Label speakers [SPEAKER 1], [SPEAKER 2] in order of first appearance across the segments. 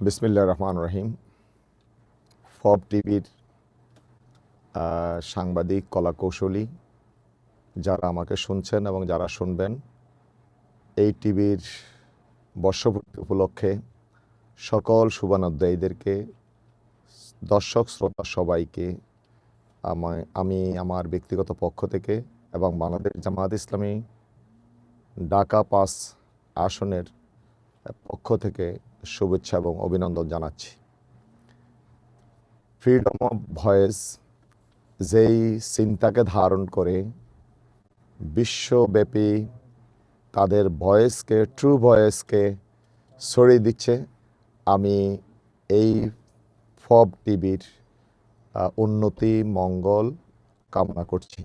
[SPEAKER 1] বিসমিল্লা রহমান রহিম। ফব টিভির সাংবাদিক কলাকৌশলী যারা আমাকে শুনছেন এবং যারা শুনবেন, এই টিভির বর্ষপূর্তি উপলক্ষে সকল শুভানোধ্যায়ীদেরকে, দর্শক, শ্রোতা সবাইকে, আমি আমার ব্যক্তিগত পক্ষ থেকে এবং বাংলাদেশ জামায়াত ইসলামী ঢাকা পাস আসনের পক্ষ থেকে শুভেচ্ছা এবং অভিনন্দন জানাচ্ছি। ফ্রিডম অফ ভয়েস যেই চিন্তাকে ধারণ করে বিশ্বব্যাপী তাদের ভয়েসকে ট্রু ভয়েসকে ছড়িয়ে দিচ্ছে, আমি এই ফব টিভির উন্নতি, মঙ্গল কামনা করছি।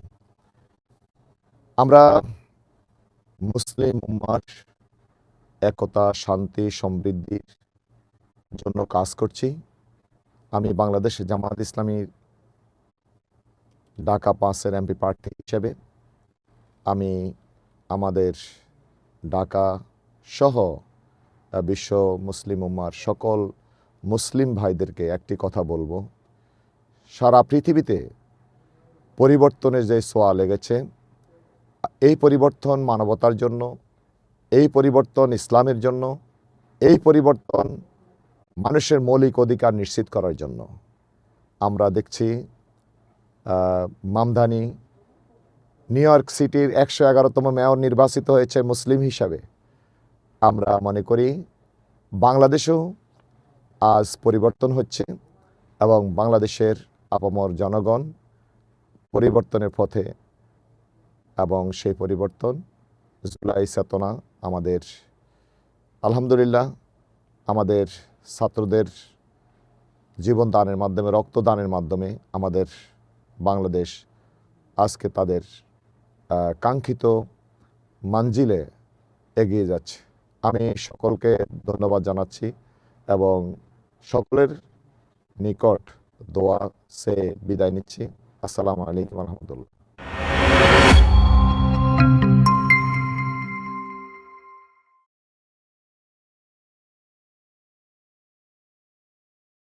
[SPEAKER 1] আমরা মুসলিম উম্মার একতা, শান্তি সমৃদ্ধির জন্য কাজ করছি। আমি বাংলাদেশ জামাত ইসলামীর ঢাকা পাঁচের এমপি প্রার্থী হিসেবে আমি আমাদের ঢাকা সহ বিশ্ব মুসলিম উম্মার সকল মুসলিম ভাইদেরকে একটি কথা বলব। সারা পৃথিবীতে পরিবর্তনের যে সোয়া লেগেছে, এই পরিবর্তন মানবতার জন্য এই পরিবর্তন ইসলামের জন্য, এই পরিবর্তন মানুষের মৌলিক অধিকার নিশ্চিত করার জন্য। আমরা দেখছি মামদানি নিউ ইয়র্ক সিটির একশো এগারোতম মেয়র নির্বাচিত হয়েছে মুসলিম হিসাবে। আমরা মনে করি, বাংলাদেশেও আজ পরিবর্তন হচ্ছে এবং বাংলাদেশের আপামর জনগণ পরিবর্তনের পথে এবং সেই পরিবর্তন জুলাই চেতনা আমাদের, আলহামদুলিল্লাহ আমাদের ছাত্রদের জীবন দানের মাধ্যমে রক্তদানের মাধ্যমে আমাদের বাংলাদেশ আজকে তাদের কাঙ্ক্ষিত মানজিলে এগিয়ে যাচ্ছে। আমি সকলকে ধন্যবাদ জানাচ্ছি এবং সকলের নিকট দোয়া সে বিদায় নিচ্ছি। আসসালামু আলাইকুম রহমতুল্লাহ।